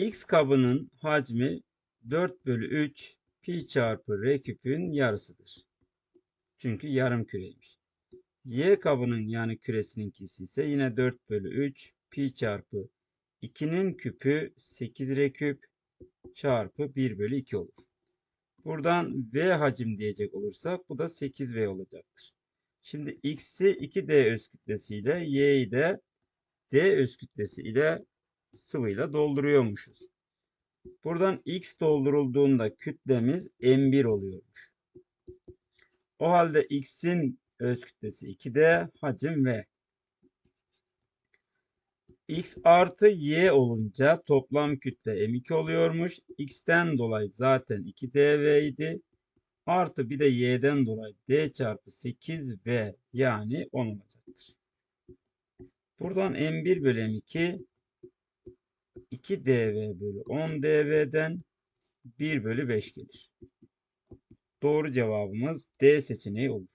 X kabının hacmi 4 bölü 3 pi çarpı r küpün yarısıdır. Çünkü yarım küreymiş. Y kabının yani küresininkisi ise yine 4 bölü 3 pi çarpı 2'nin küpü 8 r küp çarpı 1 bölü 2 olur. Buradan V hacim diyecek olursak bu da 8V olacaktır. Şimdi X'i 2D öz kütlesiyle Y'yi de D öz kütlesi ile sıvıyla dolduruyormuşuz. Buradan X doldurulduğunda kütlemiz M1 oluyormuş. O halde X'in öz kütlesi 2D, hacim V. X artı Y olunca toplam kütle M2 oluyormuş. X'ten dolayı zaten 2DV idi. Artı bir de Y'den dolayı D çarpı 8V yani 10 olacaktır. Buradan M1 bölü M2 2 dv bölü 10 dv'den 1 bölü 5 gelir. Doğru cevabımız D seçeneği olur.